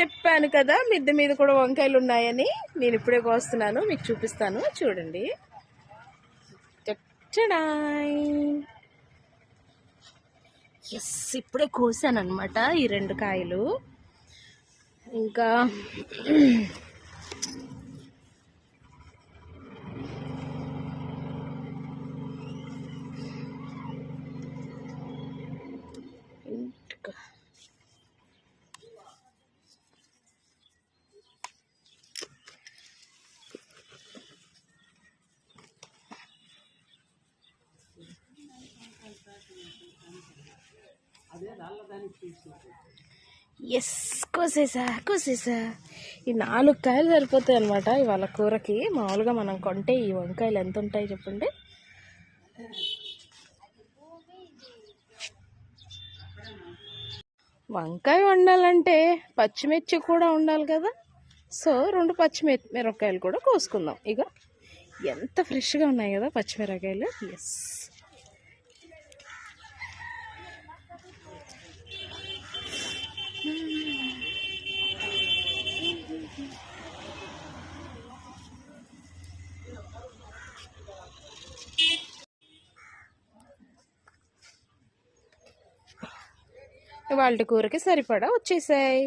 చెప్పాను కదా మిద్దె మీద కూడా వంకాయలు ఉన్నాయని. నేను ఇప్పుడే కోస్తున్నాను మీకు చూపిస్తాను. చూడండి. ఎస్ ఇప్పుడే కోసాను అనమాట ఈ రెండు కాయలు. ఇంకా ఇంకా ఎస్ కోసేసా కోసేసా ఈ నాలుగు కాయలు సరిపోతాయి అనమాట ఇవాళ కూరకి. మామూలుగా మనం కొంటే ఈ వంకాయలు ఎంత ఉంటాయి చెప్పండి? వంకాయ వండాలంటే పచ్చిమిర్చి కూడా ఉండాలి కదా. సో రెండు పచ్చిమిర్చి మిరపకాయలు కూడా కోసుకుందాం. ఇక ఎంత ఫ్రెష్గా ఉన్నాయి కదా పచ్చిమిరపకాయలు. ఎస్ వాళ్ళ కూరకి సరిపడా వచ్చేసాయి.